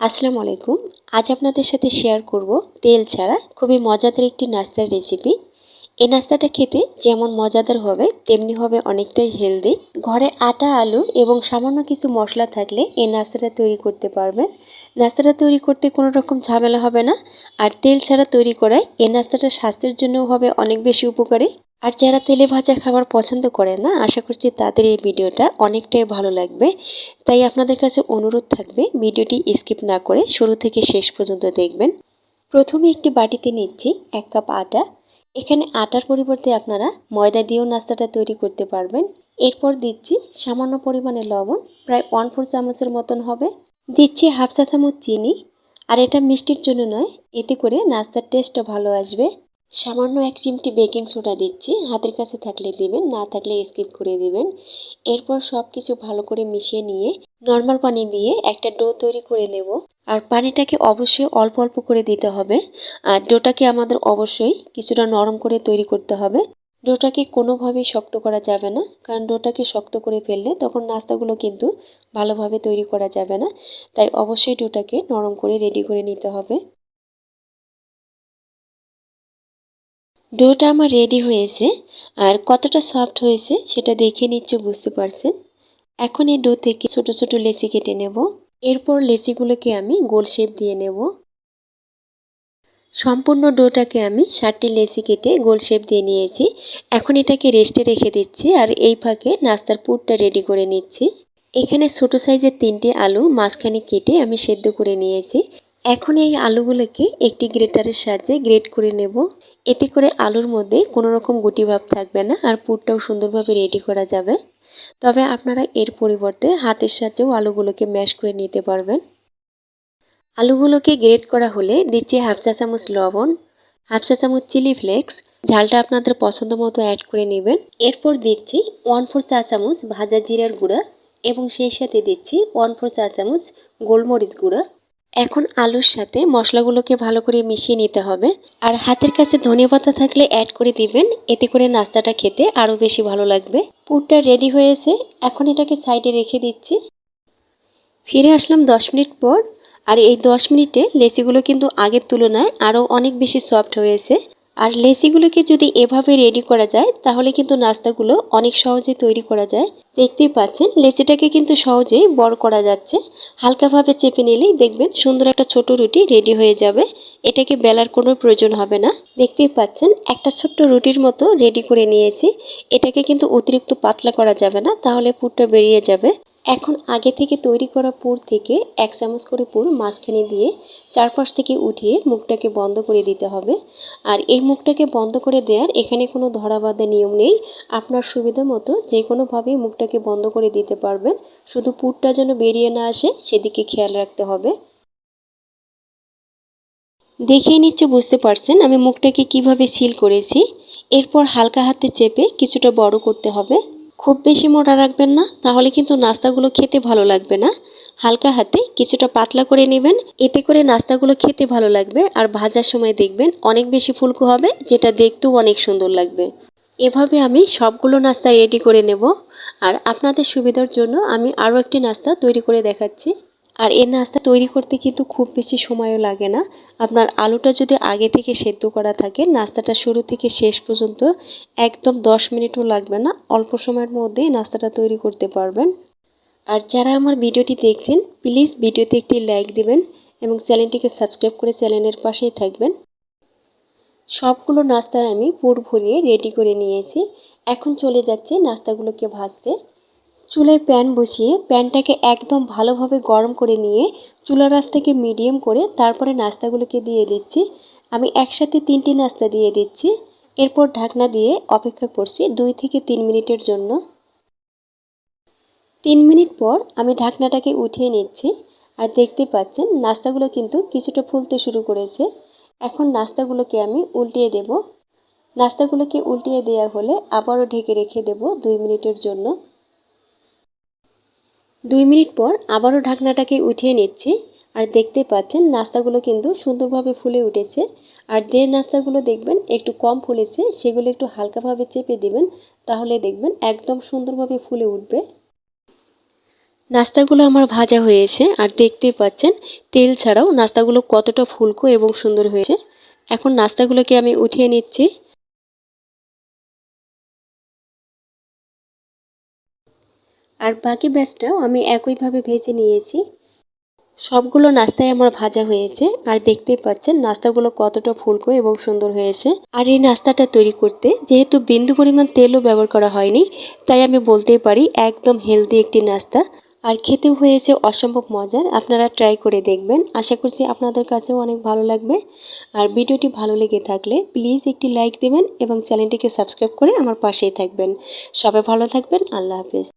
আসসালামু আলাইকুম। আজ আপনাদের সাথে শেয়ার করব তেল ছাড়া খুবই মজাদার একটি নাস্তার রেসিপি এই নাস্তাটা খেতে যেমন মজাদার হবে, তেমনি হবে অনেকটাই হেলদি ঘরে আটা, আলু এবং সামান্য কিছু মশলা থাকলে এই নাস্তাটা তৈরি করতে পারবেন। নাস্তাটা তৈরি করতে কোনো রকম ঝামেলা হবে না। আর তেল ছাড়া তৈরি করায় এই নাস্তাটা স্বাস্থ্যের জন্যও হবে অনেক বেশি উপকারী। আর যারা তেলে ভাজা খাবার পছন্দ করে না, আশা করছি তাদের এই ভিডিওটা অনেকটাই ভালো লাগবে। তাই আপনাদের কাছে অনুরোধ থাকবে, ভিডিওটি স্কিপ না করে শুরু থেকে শেষ পর্যন্ত দেখবেন। প্রথমে একটি বাটিতে নিচ্ছি এক কাপ আটা। এখানে আটার পরিবর্তে আপনারা ময়দা দিয়েও নাস্তাটা তৈরি করতে পারবেন। এরপর দিচ্ছি সামান্য পরিমাণে লবণ, প্রায় ওয়ান ফোর চামচের মতন হবে। দিচ্ছি হাফ চা চামচ চিনি। আর এটা মিষ্টির জন্য নয়, এতে করে নাস্তার টেস্টটা ভালো আসবে। সামান্য এক চিমটি বেকিং সোডা দিচ্ছি। হাতের কাছে থাকলে দিবেন, না থাকলে স্কিপ করে দিবেন। এরপর সব কিছু ভালো করে মিশিয়ে নিয়ে, নর্মাল পানি দিয়ে একটা ডো তৈরি করে নেব। আর পানিটাকে অবশ্যই অল্প অল্প করে দিতে হবে। আর ডোটাকে আমাদের অবশ্যই কিছুটা নরম করে তৈরি করতে হবে। ডোটাকে কোনোভাবেই শক্ত করা যাবে না, কারণ ডোটাকে শক্ত করে ফেললে তখন নাস্তাগুলো কিন্তু ভালোভাবে তৈরি করা যাবে না। তাই অবশ্যই ডোটাকে নরম করে রেডি করে নিতে হবে। ডোটা আমার রেডি হয়েছে, আর কতটা সফট হয়েছে সেটা দেখে নিচ্ছে, বুঝতে পারছেন? এখন এই ডো থেকে ছোট ছোট লেসি কেটে নেব। এরপর লেসিগুলোকে আমি গোল শেপ দিয়ে নেব। সম্পূর্ণ ডোটাকে আমি ষাটটি লেসি কেটে গোল শেপ দিয়ে নিয়েছি। এখন এটাকে রেস্টে রেখে দিচ্ছি, আর এই ফাঁকে নাস্তার পুরটা রেডি করে নিচ্ছি। এখানে ছোট সাইজের তিনটে আলু মাঝখানে কেটে আমি সেদ্ধ করে নিয়েছি। এখন এই আলুগুলোকে একটি গ্রেটারের সাহায্যে গ্রেট করে নেব। এতে করে আলুর মধ্যে কোনো রকম গুটি ভাব থাকবে না আর পুরটাও সুন্দরভাবে রেডি করা যাবে। তবে আপনারা এর পরিবর্তে হাতের সাহায্যেও আলুগুলোকে ম্যাশ করে নিতে পারবেন। আলুগুলোকে গ্রেট করা হলে দিচ্ছি হাফ চা চামচ লবণ, হাফ চা চামচ চিলি ফ্লেক্স, ঝালটা আপনাদের পছন্দ মতো অ্যাড করে নেবেন। এরপর দিচ্ছি ওয়ান ফোর চা চামচ ভাজা জিরার গুঁড়া এবং সেই সাথে দিচ্ছি ওয়ান ফোর চা চামচ গোলমরিচ গুঁড়া। এখন আলুর সাথে মশলাগুলোকে ভালো করে মিশিয়ে নিতে হবে। আর হাতের কাছে ধনে পাতা থাকলে অ্যাড করে দিবেন। এতে করে নাস্তাটা খেতে আরও বেশি ভালো লাগবে। পুরটা রেডি হয়েছে। এখন এটাকে সাইডে রেখে দিচ্ছি। ফিরে আসলাম দশ মিনিট পর। আর এই দশ মিনিটে লেচিগুলো কিন্তু আগের তুলনায় আরও অনেক বেশি সফট হয়েছে। আর লেচিগুলোকে যদি এভাবে রেডি করা যায়, তাহলে কিন্তু নাস্তাগুলো অনেক সহজে তৈরি করা যায়। দেখতেই পাচ্ছেন লেচিটাকে কিন্তু সহজেই বড় করা যাচ্ছে। হালকাভাবে চেপে নিলেই দেখবেন সুন্দর একটা ছোট রুটি রেডি হয়ে যাবে। এটাকে বেলার কোনো প্রয়োজন হবে না। দেখতেই পাচ্ছেন, একটা ছোট্ট রুটির মতো রেডি করে নিয়েছি। এটাকে কিন্তু অতিরিক্ত পাতলা করা যাবে না, তাহলে পুরটা বেরিয়ে যাবে। এখন আগে থেকে তৈরি করা পুর থেকে এক চামচ করে পুর মাঝখানে দিয়ে চারপাশ থেকে উঠিয়ে মুখটাকে বন্ধ করে দিতে হবে। আর এই মুখটাকে বন্ধ করে দেওয়ার এখানে কোনো ধরা বাঁধা নিয়ম নেই। আপনার সুবিধা মতো যে কোনোভাবেই মুখটাকে বন্ধ করে দিতে পারবেন। শুধু পুরটা যেন বেরিয়ে না আসে, সেদিকে খেয়াল রাখতে হবে। দেখেই নিচ্ছে বুঝতে পারছেন আমি মুখটাকে কীভাবে সিল করেছি। এরপর হালকা হাতে চেপে কিছুটা বড় করতে হবে। খুব বেশি মোটা রাখবেন না, তাহলে কিন্তু নাস্তাগুলো খেতে ভালো লাগবে না। হালকা হাতে কিছুটা পাতলা করে নেবেন, এতে করে নাস্তাগুলো খেতে ভালো লাগবে আর ভাজার সময় দেখবেন অনেক বেশি ফুলকো হবে, যেটা দেখতেও অনেক সুন্দর লাগবে। এভাবে আমি সবগুলো নাস্তা রেডি করে নেব। আর আপনাদের সুবিধার জন্য আমি আরও একটি নাস্তা তৈরি করে দেখাচ্ছি। আর এই নাস্তা তৈরি করতে কিন্তু খুব বেশি সময়ও লাগে না। আপনার আলুটা যদি আগে থেকে সেদ্ধ করা থাকে, নাস্তাটা শুরু থেকে শেষ পর্যন্ত একদম দশ মিনিটও লাগবে না, অল্প সময়ের মধ্যেই নাস্তাটা তৈরি করতে পারবেন। আর যারা আমার ভিডিওটি দেখছেন, প্লিজ ভিডিওতে একটি লাইক দিবেন এবং চ্যানেলটিকে সাবস্ক্রাইব করে চ্যানেলের পাশেই থাকবেন। সবগুলো নাস্তা আমি পুর ভরিয়ে রেডি করে নিয়েছি। এখন চলে যাচ্ছে নাস্তাগুলোকে ভাজতে। চুলায় প্যান বসিয়ে প্যানটাকে একদম ভালোভাবে গরম করে নিয়ে চুলা রাসটাকে মিডিয়াম করে তারপরে নাস্তাগুলোকে দিয়ে দিচ্ছি। আমি একসাথে তিনটি নাস্তা দিয়ে দিচ্ছি। এরপর ঢাকনা দিয়ে অপেক্ষা করছি দুই থেকে তিন মিনিটের জন্য। তিন মিনিট পর আমি ঢাকনাটাকে উঠিয়ে নিচ্ছি। আর দেখতে পাচ্ছেন, নাস্তাগুলো কিন্তু কিছুটা ফুলতে শুরু করেছে। এখন নাস্তাগুলোকে আমি উল্টিয়ে দেব। নাস্তাগুলোকে উল্টিয়ে দেওয়া হলে আবারও ঢেকে রেখে দেব দুই মিনিটের জন্য। দুই মিনিট পর আবারও ঢাকনাটাকে উঠিয়ে নিচ্ছি আর দেখতে পাচ্ছেন নাস্তাগুলো কিন্তু সুন্দরভাবে ফুলে উঠেছে। আর যে নাস্তাগুলো দেখবেন একটু কম ফুলেছে, সেগুলো একটু হালকাভাবে চেপে দিবেন, তাহলে দেখবেন একদম সুন্দরভাবে ফুলে উঠবে। নাস্তাগুলো আমার ভাজা হয়েছে আর দেখতেই পাচ্ছেন তেল ছাড়াও নাস্তাগুলো কতটা ফুলকো এবং সুন্দর হয়েছে। এখন নাস্তাগুলোকে আমি উঠিয়ে নিচ্ছি। আর বাকি ব্যাচটাও আমি একইভাবে ভেজে নিয়েছি। সবগুলো নাস্তায় আমার ভাজা হয়েছে আর দেখতেই পাচ্ছেন নাস্তাগুলো কতটা ফুলকো এবং সুন্দর হয়েছে। আর এই নাস্তাটা তৈরি করতে যেহেতু বিন্দু পরিমাণ তেলও ব্যবহার করা হয়নি, তাই আমি বলতেই পারি একদম হেলদি একটি নাস্তা। আর খেতেও হয়েছে অসম্ভব মজার, আপনারা ট্রাই করে দেখবেন। আশা করছি আপনাদের কাছেও অনেক ভালো লাগবে। আর ভিডিওটি ভালো লেগে থাকলে প্লিজ একটি লাইক দেবেন এবং চ্যানেলটিকে সাবস্ক্রাইব করে আমার পাশেই থাকবেন। সবাই ভালো থাকবেন, আল্লাহ হাফেজ।